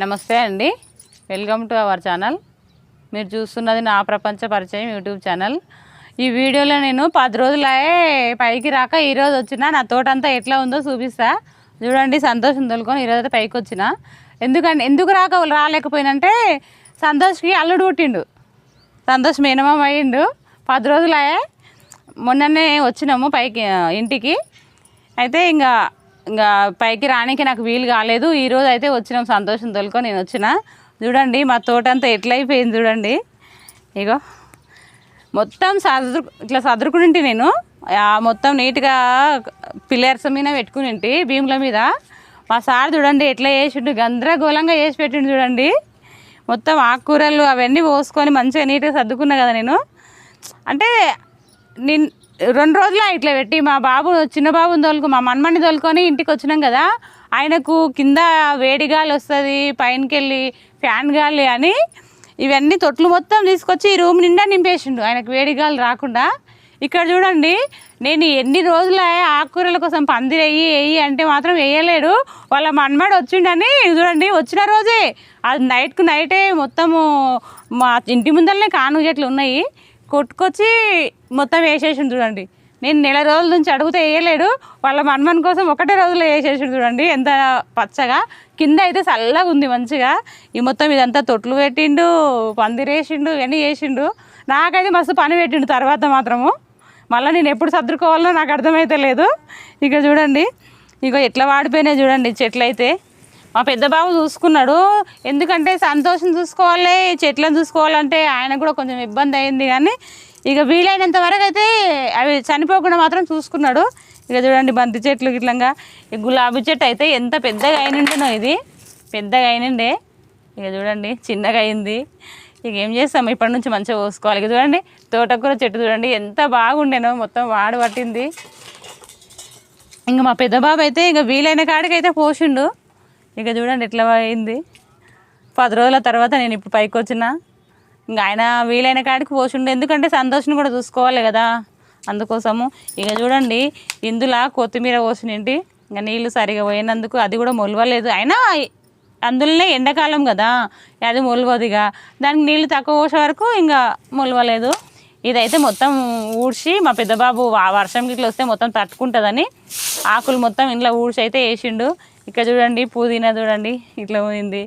నమస్తే అండి. Welcome to our channel. మీరు చూస్తున్నది నా ప్రపంచ పరిచయం యూట్యూబ్ ఛానల్. ఈ వీడియోలో నేను పది రోజులే పైకి రాక ఈరోజు వచ్చిన నా తోటంతా ఎట్లా ఉందో చూపిస్తా. చూడండి సంతోషం తొలుకొని ఈరోజు అయితే పైకి వచ్చిన. ఎందుకంటే ఎందుకు రాక రాలేకపోయినంటే సంతోష్కి అల్లుడు పుట్టిండు. సంతోష్ మినిమం అయ్యిండు. పది రోజులే మొన్ననే వచ్చినాము పైకి ఇంటికి. అయితే ఇంకా ఇంకా పైకి రానికి నాకు వీలు కాలేదు. ఈరోజు అయితే వచ్చినాం సంతోషం తోలుకో నేను వచ్చిన. చూడండి మా తోట అంతా ఎట్లయిపోయింది చూడండి. ఇగో మొత్తం సదురు ఇట్లా సదురుకునింటి నేను. మొత్తం నీట్గా పిల్లర్స్ మీద పెట్టుకునింటి భీముల మీద. మా సార్ చూడండి ఎట్లా చేసిండు గందరగోళంగా చేసి పెట్టిండు చూడండి. మొత్తం ఆకుకూరలు అవన్నీ పోసుకొని మంచిగా నీట్గా సర్దుకున్నా కదా నేను. అంటే నిన్ రెండు రోజులు ఇట్లా పెట్టి మా బాబు చిన్న బాబుని తోలుకు మా మన్మని తోలుకొని ఇంటికి వచ్చినాం కదా ఆయనకు కింద వేడి గాలి వస్తుంది పైనకి వెళ్ళి ఫ్యాన్ గాలి అని ఇవన్నీ తొట్లు మొత్తం తీసుకొచ్చి ఈ రూమ్ నిండా నింపేసిండు. ఆయనకు వేడి గాలి రాకుండా. ఇక్కడ చూడండి నేను ఎన్ని రోజులు ఆకుకూరల కోసం పందిరి వెయ్యి వెయ్యి అంటే మాత్రం వేయలేడు. వాళ్ళ మన్మడు వచ్చిండని చూడండి వచ్చిన రోజే. అది నైట్కు నైటే మొత్తము మా ఇంటి ముందరనే కాను చెట్లు ఉన్నాయి. కొట్టుకొచ్చి మొత్తం వేసేసిండు చూడండి. నేను నెల రోజుల నుంచి అడిగితే వేయలేడు. వాళ్ళ మన్మన్ కోసం ఒకటే రోజులో వేసేసిండు చూడండి. ఎంత పచ్చగా. కింద అయితే చల్లగా ఉంది మంచిగా. ఈ మొత్తం ఇదంతా తొట్లు పెట్టిండు పందిరేసిండు ఇవన్నీ చేసిండు నాకైతే మస్తు పని పెట్టిండు తర్వాత మాత్రము. మళ్ళీ నేను ఎప్పుడు సర్దుకోవాలో నాకు అర్థమైతే లేదు. ఇక చూడండి. ఇక ఎట్లా వాడిపోయినాయి చూడండి చెట్లు అయితే. మా పెద్ద బాబు చూసుకున్నాడు. ఎందుకంటే సంతోషం చూసుకోవాలి చెట్లను చూసుకోవాలంటే ఆయన కూడా కొంచెం ఇబ్బంది అయింది కానీ ఇక వీలైనంత వరకు అయితే అవి చనిపోకుండా మాత్రం చూసుకున్నాడు. ఇక చూడండి బంతి చెట్లు గిట్లంగా. ఈ గులాబీ చెట్టు అయితే ఎంత పెద్దగా అయినండేనో ఇది. పెద్దగా అయినండే. ఇక చూడండి చిన్నగా అయింది. ఇక ఏం చేస్తాం? ఇప్పటి నుంచి మంచిగా కోసుకోవాలి. ఇక చూడండి తోటకూర చెట్టు చూడండి ఎంత బాగుండేనో మొత్తం వాడు పట్టింది. ఇంకా మా పెద్ద బాబు అయితే ఇక వీలైన కాడికి అయితే పోసిండు. ఇక చూడండి ఎట్లా అయింది. పది రోజుల తర్వాత నేను ఇప్పుడు పైకి వచ్చిన. ఇంకా ఆయన వీలైన కాడికి పోసిండు. ఎందుకంటే సంతోషం కూడా చూసుకోవాలి కదా అందుకోసము. ఇక చూడండి ఇందులో కొత్తిమీర పోసినంటి. ఇంకా నీళ్ళు సరిగా పోయినందుకు అది కూడా మొలవలేదు. అయినా అందులోనే ఎండాకాలం కదా అది మొలవదిగా దానికి నీళ్ళు తక్కువ పోసే వరకు ఇంకా మొలవలేదు. ఇదైతే మొత్తం ఊడ్చి మా పెద్దబాబు వర్షం గిట్ల వస్తే మొత్తం తట్టుకుంటుందని ఆకులు మొత్తం ఇంట్లో ఊడ్చి అయితే వేసిండు. ఇక్కడ చూడండి పుదీనా చూడండి ఇట్లా పోయింది.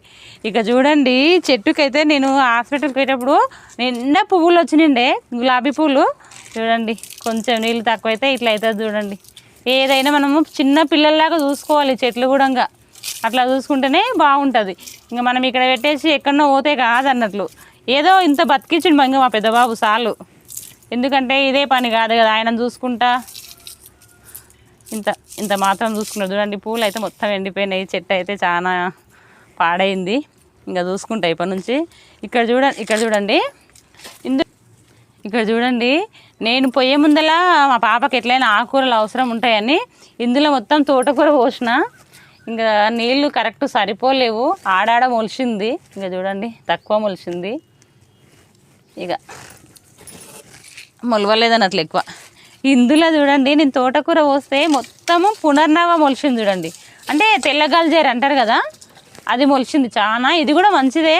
ఇక చూడండి చెట్టుకైతే నేను హాస్పిటల్కి పోయేటప్పుడు నిండా పువ్వులు వచ్చినండే గులాబీ పువ్వులు. చూడండి కొంచెం నీళ్ళు తక్కువైతే ఇట్లా అవుతుంది చూడండి. ఏదైనా మనము చిన్న పిల్లల్లాగా చూసుకోవాలి చెట్లు కూడా ఇంకా. అట్లా చూసుకుంటేనే బాగుంటుంది. ఇంకా మనం ఇక్కడ పెట్టేసి ఎక్కడో పోతే కాదన్నట్లు. ఏదో ఇంత బతికించిండు ఇంకా మా పెద్దబాబు సాలు ఎందుకంటే ఇదే పని కాదు కదా ఆయన చూసుకుంటా. ఇంత ఇంత మాత్రం చూసుకున్నారు చూడండి పూలు అయితే మొత్తం ఎండిపోయినాయి. చెట్టు అయితే చాలా పాడైంది. ఇంకా చూసుకుంటా ఇప్పటి నుంచి. ఇక్కడ చూడ ఇక్కడ చూడండి. ఇందు ఇక్కడ చూడండి. నేను పొయ్యే ముందలా మా పాపకి ఎట్లయినా ఆకుకూరలు అవసరం ఉంటాయని ఇందులో మొత్తం తోటకూర పోసిన. ఇంకా నీళ్ళు కరెక్ట్ సరిపోలేవు. ఆడాడ మొలిచింది. ఇంకా చూడండి తక్కువ మొలిచింది. ఇక మొలవలేదని అట్లా ఎక్కువ. ఇందులో చూడండి నేను తోటకూర పోస్తే మొత్తము పునర్నవ మొలిచింది చూడండి. అంటే తెల్లగాల్జేరు అంటారు కదా అది మొలిచింది చాలా ఇది కూడా మంచిదే.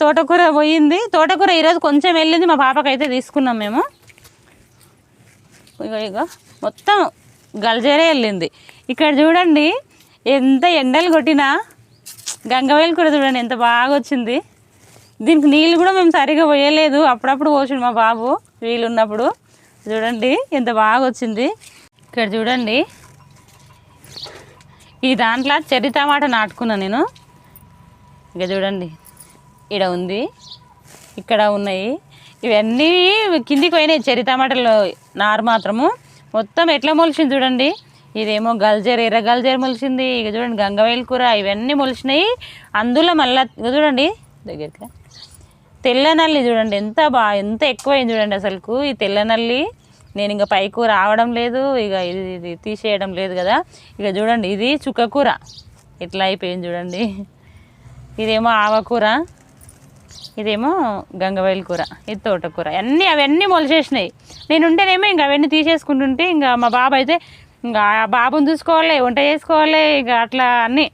తోటకూర పోయింది. తోటకూర ఈరోజు కొంచెం వెళ్ళింది మా పాపకైతే తీసుకున్నాం మేము. ఇగో ఇగో మొత్తం గల్జేరే వెళ్ళింది. ఇక్కడ చూడండి ఎంత ఎండలు కొట్టినా గంగవేలు కూర చూడండి ఎంత బాగా వచ్చింది. దీనికి నీళ్ళు కూడా మేము సరిగా పోయలేదు. అప్పుడప్పుడు పోసిండు మా బాబు వీలున్నప్పుడు. చూడండి ఎంత బాగా వచ్చింది ఇక్కడ చూడండి. ఈ దాంట్లో చెర్రీ టమాటా నాటుకున్నా నేను. ఇక చూడండి ఇక్కడ ఉంది ఇక్కడ ఉన్నాయి. ఇవన్నీ కిందికి పోయినాయి చెర్రీ టమాటాలు నారు మాత్రము. మొత్తం ఎట్లా మొలిచింది చూడండి. ఇదేమో గల్జర్ ఎర్ర గల్జర్ మొలిచింది. ఇక చూడండి గంగవేలు కూర ఇవన్నీ మొలిచినాయి. అందులో మళ్ళా ఇక చూడండి దగ్గరికి తెల్ల నల్లి చూడండి ఎంత బా ఎంత ఎక్కువైంది చూడండి అసలుకు ఈ తెల్ల నల్లి నేను ఇంకా పైకూర రావడం లేదు ఇక ఇది ఇది తీసేయడం లేదు కదా. ఇక చూడండి ఇది చుక్కకూర ఇట్లా అయిపోయింది చూడండి. ఇదేమో ఆవకూర ఇదేమో గంగవైలు కూర ఇది తోటకూర. అన్నీ అవన్నీ మొలిచేసినాయి. నేను ఉంటేనేమో ఇంకా అవన్నీ తీసేసుకుంటుంటే ఇంకా మా బాబు అయితే ఇంకా బాబుని చూసుకోవాలి వంట చేసుకోవాలి ఇక అట్లా అన్నీ.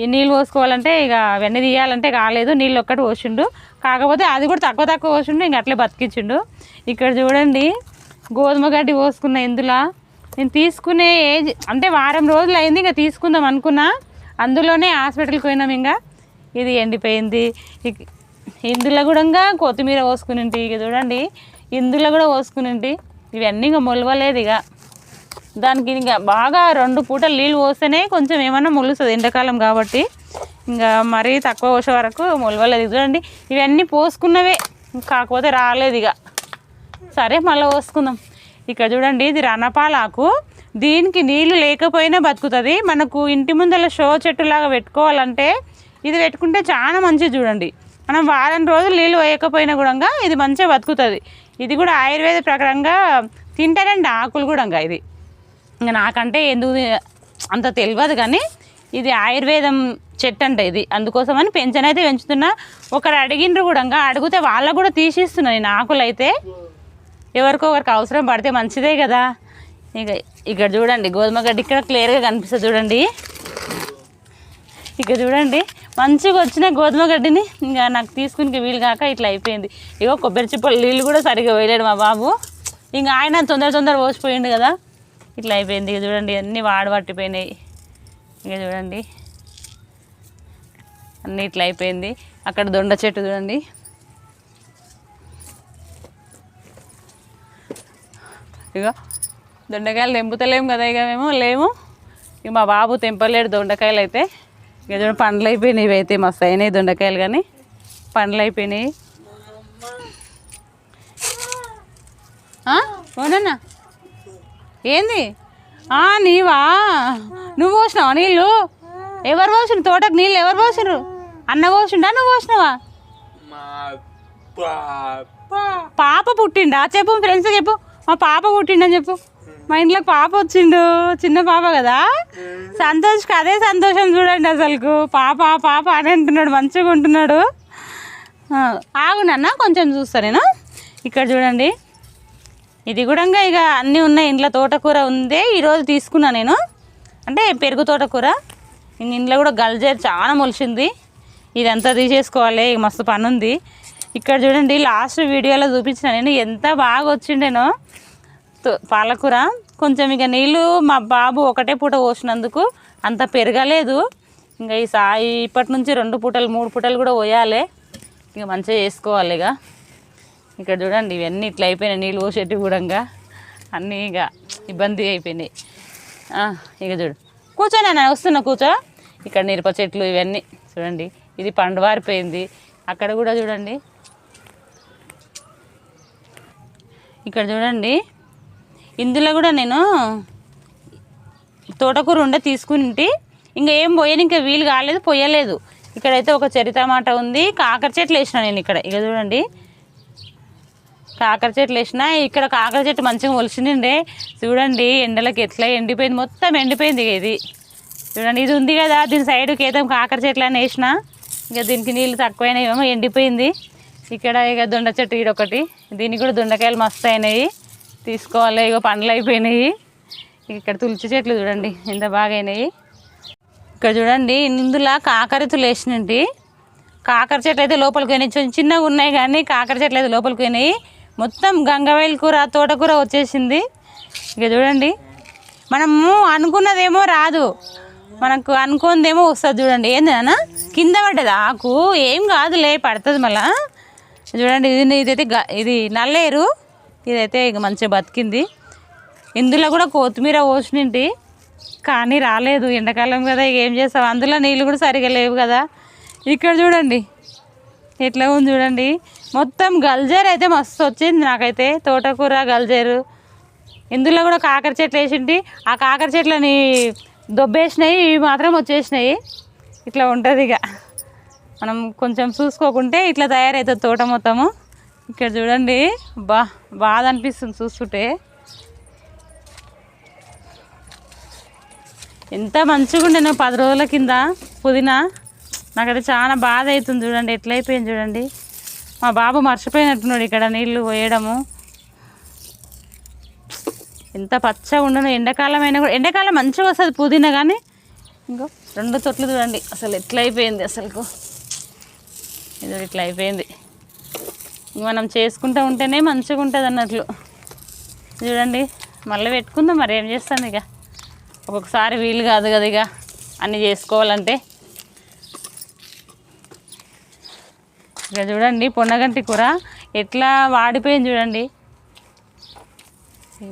ఈ నీళ్ళు పోసుకోవాలంటే ఇక వెన్న తీయాలంటే కాలేదు నీళ్ళు ఒక్కటి పోసిండు. కాకపోతే అది కూడా తక్కువ తక్కువ పోసిండు ఇంక అట్లే బతికించిండు. ఇక్కడ చూడండి గోధుమ గడ్డి పోసుకున్న ఇందులో నేను తీసుకునే ఏజ్ అంటే వారం రోజులు అయింది ఇంకా తీసుకుందాం అనుకున్నా. అందులోనే హాస్పిటల్కి పోయినాం ఇంకా. ఇది ఎండిపోయింది. ఇందులో కూడా ఇంకా కొత్తిమీర పోసుకునింటి ఇక చూడండి. ఇందులో కూడా పోసుకునింటి. ఇవన్నీ ఇంకా మొలవలేదు ఇక. దానికి ఇంకా బాగా రెండు పూటలు నీళ్ళు పోస్తేనే కొంచెం ఏమన్నా మొలుస్తుంది ఎండాకాలం కాబట్టి. ఇంకా మరీ తక్కువ పోసే వరకు మొలవలేదు. చూడండి ఇవన్నీ పోసుకున్నవే. కాకపోతే రాలేదు ఇక. సరే మళ్ళీ పోసుకుందాం. ఇక్కడ చూడండి ఇది రణపాలాకు దీనికి నీళ్ళు లేకపోయినా బతుకుతుంది. మనకు ఇంటి ముందర షో చెట్టులాగా పెట్టుకోవాలంటే ఇది పెట్టుకుంటే చాలా మంచిది చూడండి. మనం వారం రోజులు నీళ్ళు వేయకపోయినా కూడా ఇది మంచిగా బతుకుతుంది. ఇది కూడా ఆయుర్వేద ప్రకారంగా తింటారండి ఆకులు కూడా ఇది. ఇంకా నాకంటే ఎందుకు అంత తెలియదు కానీ ఇది ఆయుర్వేదం చెట్టు అంట ఇది. అందుకోసమని పెంచనైతే పెంచుతున్నా. ఒకరు అడిగిండ్రు కూడా అడిగితే వాళ్ళకు కూడా తీసిస్తున్నా నేను ఆకులు అయితే. ఎవరికో ఒకరికి అవసరం పడితే మంచిదే కదా. ఇక ఇక్కడ చూడండి గోధుమ గడ్డి ఇక్కడ క్లియర్గా కనిపిస్తుంది చూడండి. ఇక చూడండి మంచిగా వచ్చిన గోధుమ గడ్డిని ఇంకా నాకు తీసుకుని వీలు కాక ఇట్లా అయిపోయింది. ఇగో కొబ్బరి చిప్పలు నీళ్ళు కూడా సరిగ్గా వేయలేడు మా బాబు. ఇంకా ఆయన తొందర తొందర పోసిపోయిండు కదా. ఇట్లా అయిపోయింది. ఇక చూడండి అన్నీ వాడబట్టిపోయినాయి ఇక చూడండి. అన్నీ ఇట్లా అయిపోయింది. అక్కడ దొండ చెట్టు చూడండి. ఇక దొండకాయలు తెంపుతలేము కదా ఇక మేము లేము. ఇక మా బాబు తెంపలేడు దొండకాయలు అయితే. ఇక చూడండి పండ్లు అయిపోయినాయి ఇవి అయితే మస్తు అయినాయి దొండకాయలు కానీ. పండ్లు అయిపోయినాయి. అవునన్నా ఏంది? ఆ, నీవా? నువ్వు పోసినావా నీళ్ళు? ఎవరు పోసిన తోటకు నీళ్ళు ఎవరు పోసినారు అన్న పోసిండా? నువ్వు పోసినావా? పాప. పుట్టిండా? చెప్పు ఫ్రెండ్స్ చెప్పు. మా పాప పుట్టిండని చెప్పు. మా ఇంట్లో పాప వచ్చిండు. చిన్న పాప కదా? సంతోష్కి అదే సంతోషం చూడండి అసలుకు. పాప పాప అని అంటున్నాడు మంచిగా ఉంటున్నాడు. ఆ, ఆగు నాన్న కొంచెం చూస్తా నేను. ఇక్కడ చూడండి. ఇది కూడా ఇక అన్నీ ఉన్నాయి. ఇంట్లో తోటకూర ఉందే. ఈరోజు తీసుకున్నా నేను. అంటే పెరుగు తోటకూర. ఇంట్లో కూడా గల్జేరు చాలా మొలిచింది. ఇదంతా తీసేసుకోవాలి. ఇక మస్తు పని ఉంది ఇక్కడ చూడండి లాస్ట్ వీడియోలో చూపించిన నేను. ఎంత బాగా వచ్చిండేనో పాలకూర. కొంచెం ఇక నీళ్ళు మా బాబు ఒకటే పూట పోసినందుకు అంత పెరగలేదు. ఇంకా ఈ సా ఇప్పటి నుంచి రెండు పూటలు మూడు పూటలు కూడా పోయాలి. ఇక మంచిగా చేసుకోవాలి ఇక. ఇక్కడ చూడండి ఇవన్నీ ఇట్లా అయిపోయినాయి నీళ్ళు పోసేటివి కూడా అన్నీ ఇక ఇబ్బంది అయిపోయినాయి. ఇక చూడు. కూర్చోని నేను వస్తున్నా కూర్చో. ఇక్కడ మిరప చెట్లు ఇవన్నీ చూడండి. ఇది పండువారిపోయింది. అక్కడ కూడా చూడండి. ఇక్కడ చూడండి. ఇందులో కూడా నేను తోటకూర ఉండే తీసుకుంటే ఇంకా ఏం పోయాను ఇంకా వీలు కాలేదు పోయలేదు. ఇక్కడైతే ఒక చెరి టమాటా ఉంది. కాకర చెట్లు వేసిన నేను ఇక్కడ. ఇక చూడండి. కాకర చెట్లు వేసిన ఇక్కడ కాకర చెట్టు మంచిగా మొలిచిండే చూడండి ఎండలకి ఎట్లా ఎండిపోయింది మొత్తం ఎండిపోయింది ఇక ఇది. చూడండి ఇది ఉంది కదా దీని సైడ్కి ఏదో కాకర చెట్లు అని వేసిన. ఇక దీనికి నీళ్ళు తక్కువైనాయేమో ఎండిపోయింది. ఇక్కడ ఇక దొండ చెట్టు ఈడొకటి దీనికి కూడా దొండకాయలు మస్తు అయినాయి. తీసుకోవాలి ఇక పండ్లు అయిపోయినాయి. ఇక్కడ తులసి చెట్లు చూడండి ఎంత బాగా అయినాయి. ఇక్కడ చూడండి ఇందులో కాకరతులు వేసినంటి కాకర చెట్లు అయితే లోపలికి పోయినాయి. చిన్న చిన్నగా ఉన్నాయి కానీ కాకర చెట్లు అయితే లోపలికి పోయినాయి. మొత్తం గంగవేల్ కూర తోటకూర వచ్చేసింది. ఇక చూడండి. మనము అనుకున్నదేమో రాదు. మనకు అనుకుందేమో వస్తుంది చూడండి. ఏంది నాన్న? కింద పడ్డది ఆకు. ఏం కాదులే పడుతుంది మళ్ళా. చూడండి ఇది ఇదైతే ఇది నల్లేరు. ఇదైతే ఇక మంచిగా బతికింది. ఇందులో కూడా కొత్తిమీర పోసినింటి. కానీ రాలేదు. ఎండాకాలం కదా ఇక ఏం చేస్తాం? అందులో నీళ్ళు కూడా సరిగా లేవు కదా. ఇక్కడ చూడండి. ఎట్లా ఉంది చూడండి. మొత్తం గల్జేరు అయితే మస్తు వచ్చింది నాకైతే. తోటకూర గల్జేరు. ఇందులో కూడా కాకర చెట్లు వేసింటి. ఆ కాకర చెట్లని దొబ్బేసినాయి ఇవి మాత్రం వచ్చేసినాయి. ఇట్లా ఉంటుంది ఇక. మనం కొంచెం చూసుకోకుంటే ఇట్లా తయారవుతుంది తోట మొత్తము. ఇక్కడ చూడండి. బా బాధ అనిపిస్తుంది చూస్తుంటే. ఎంత మంచిగా ఉండేనో పది రోజుల కింద పుదీనా. నాకైతే చాలా బాధ అవుతుంది చూడండి. ఎట్లయిపోయింది చూడండి. మా బాబు మర్చిపోయినట్టున్నాడు ఇక్కడ నీళ్ళు పోయడము. ఎంత పచ్చగా ఉండను ఎండాకాలం అయినా కూడా ఎండాకాలం మంచిగా వస్తుంది పుదీనా కానీ ఇంకో రెండు తొట్లు చూడండి అసలు ఎట్లా అయిపోయింది అసలుకు. ఇది ఇట్లా అయిపోయింది. మనం చేసుకుంటూ ఉంటేనే మంచిగా ఉంటుంది అన్నట్లు. చూడండి మళ్ళీ పెట్టుకుందాం మరి ఏం చేస్తాను ఇక. ఒక్కొక్కసారి వీలు కాదు కదా ఇక అన్నీ చేసుకోవాలంటే. ఇక చూడండి పొన్నగంటి కూర ఎట్లా వాడిపోయింది చూడండి.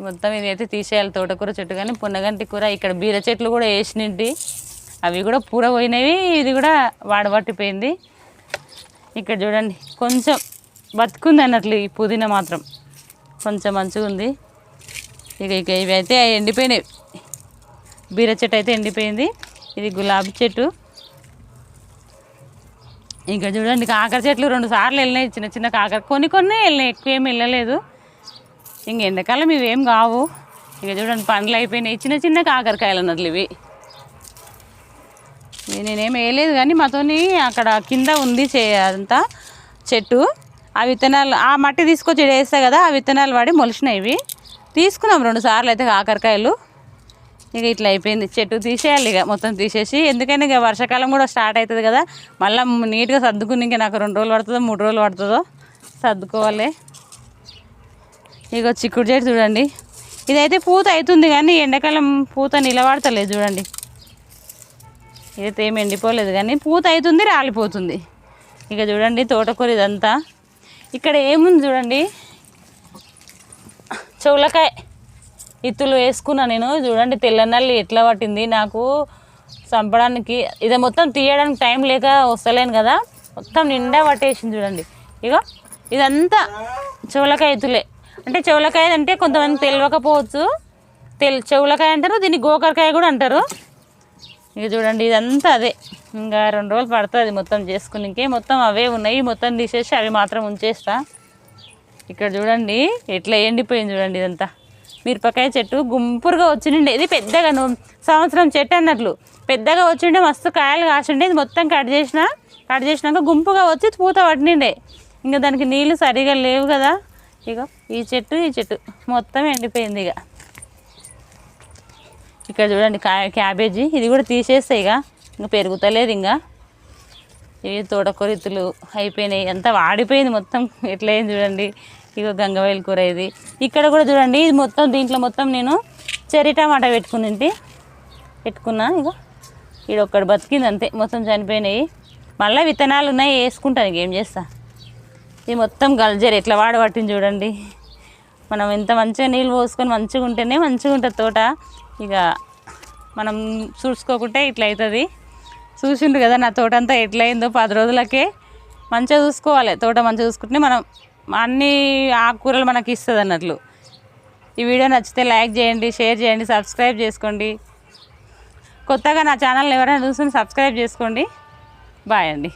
మొత్తం ఇది అయితే తీసేయాలి తోటకూర చెట్టు కానీ పొన్నగంటి కూర ఇక్కడ బీర చెట్లు కూడా వేసినట్టు అవి కూడా పూర పోయినవి ఇది కూడా వాడబట్టిపోయింది. ఇక్కడ చూడండి కొంచెం బతుకుంది అన్నట్లు ఈ పుదీనా మాత్రం. కొంచెం మంచిగా ఉంది. ఇక ఇక ఇవి అయితే ఎండిపోయినవి. బీర చెట్టు అయితే ఎండిపోయింది. ఇది గులాబీ చెట్టు. ఇంకా చూడండి కాకర చెట్లు రెండు సార్లు వెళ్ళినాయి చిన్న చిన్న కాకర. కొన్ని కొన్ని వెళ్ళినాయి ఎక్కువ ఏమి వెళ్ళలేదు. ఇంక ఎండాకాలం ఇవేం కావు. ఇక చూడండి పండ్లు అయిపోయినాయి చిన్న చిన్న కాకరకాయలు అన్నట్లు ఇవి. నేనేం వేయలేదు కానీ మాతోని అక్కడ కింద ఉంది చే అంతా చెట్టు. ఆ విత్తనాలు ఆ మట్టి తీసుకొచ్చి వేస్తా కదా ఆ విత్తనాలు పడి మొలిచినాయి ఇవి. తీసుకున్నాం రెండు సార్లు అయితే కాకరకాయలు. ఇక ఇట్లా అయిపోయింది. చెట్టు తీసేయాలి ఇక మొత్తం తీసేసి. ఎందుకని ఇక వర్షాకాలం కూడా స్టార్ట్ అవుతుంది కదా. మళ్ళీ నీట్గా సర్దుకుని ఇంకా నాకు రెండు రోజులు పడుతుందో మూడు రోజులు పడుతుందో సర్దుకోవాలి. ఇక చిక్కుడు చెట్టు చూడండి. ఇదైతే పూత అవుతుంది కానీ ఎండాకాలం పూత నిలబడతలేదు చూడండి. ఇదైతే ఏమి ఎండిపోలేదు కానీ పూత అవుతుంది రాలిపోతుంది. ఇక చూడండి తోటకూర ఇదంతా. ఇక్కడ ఏముంది చూడండి? చెవులకాయ ఇత్తులు వేసుకున్నా నేను. చూడండి తెల్లనల్లి ఎట్లా పట్టింది. నాకు చంపడానికి ఇది మొత్తం తీయడానికి టైం లేక వస్తలేను కదా. మొత్తం నిండా పట్టేసింది చూడండి. ఇగో ఇదంతా చెవులకాయ ఇత్తులే. అంటే చెవులకాయ అంటే కొంతమంది తెలియకపోవచ్చు తెల్ చెవులకాయ అంటారు దీన్ని గోకరకాయ కూడా అంటారు. ఇక చూడండి ఇదంతా అదే. ఇంకా రెండు రోజులు పడుతుంది మొత్తం చేసుకునికే. మొత్తం అవే ఉన్నాయి. మొత్తం తీసేసి అవి మాత్రం ఉంచేస్తా. ఇక్కడ చూడండి ఎట్లా ఎండిపోయింది చూడండి ఇదంతా. మిరపకాయ చెట్టు గుంపురుగా వచ్చిండే ఇది పెద్దగా సంవత్సరం చెట్టు అన్నట్లు. పెద్దగా వచ్చిండే మస్తు కాయలు కాసిండే. ఇది మొత్తం కట్ చేసిన కట్ చేసినాక గుంపుగా వచ్చి పూత పట్టిండే ఇంకా దానికి నీళ్ళు సరిగా లేవు కదా. ఇక ఈ చెట్టు ఈ చెట్టు మొత్తం ఎండిపోయింది ఇక ఇక్కడ చూడండి కా క్యాబేజీ. ఇది కూడా తీసేస్తే ఇక ఇంకా పెరుగుతలేదు ఇంకా. ఇవి తోటకొరితులు అయిపోయినాయి. అంతా వాడిపోయింది మొత్తం. ఎట్లయింది చూడండి. ఇగో గంగవేల కూర ఇది. ఇక్కడ కూడా చూడండి ఇది మొత్తం దీంట్లో మొత్తం నేను చెర్రీ టమాటా పెట్టుకుని పెట్టుకున్నా ఇక ఇది ఒక్కటి బతికింది అంతే మొత్తం చనిపోయినాయి. మళ్ళీ విత్తనాలు ఉన్నాయి వేసుకుంటాను ఏం చేస్తా? ఇది మొత్తం గల్జర్ ఎట్లా వాడబట్టింది చూడండి. మనం ఎంత మంచిగా నీళ్ళు పోసుకొని మంచిగా ఉంటేనే మంచిగా ఉంటుంది తోట. ఇక మనం చూసుకోకుంటే ఇట్లా అవుతుంది చూసిండు కదా నా తోట అంతా ఎట్లయిందో పది రోజులకే మంచిగా చూసుకోవాలి. తోట మంచిగా చూసుకుంటే మనం అన్ని ఆకుకూరలు మనకి ఇస్తుంది అన్నట్లు. ఈ వీడియో నచ్చితే లైక్ చేయండి షేర్ చేయండి సబ్స్క్రైబ్ చేసుకోండి. కొత్తగా నా ఛానల్ని ఎవరైనా చూసుకుని సబ్స్క్రైబ్ చేసుకోండి. బాయ్ అండి.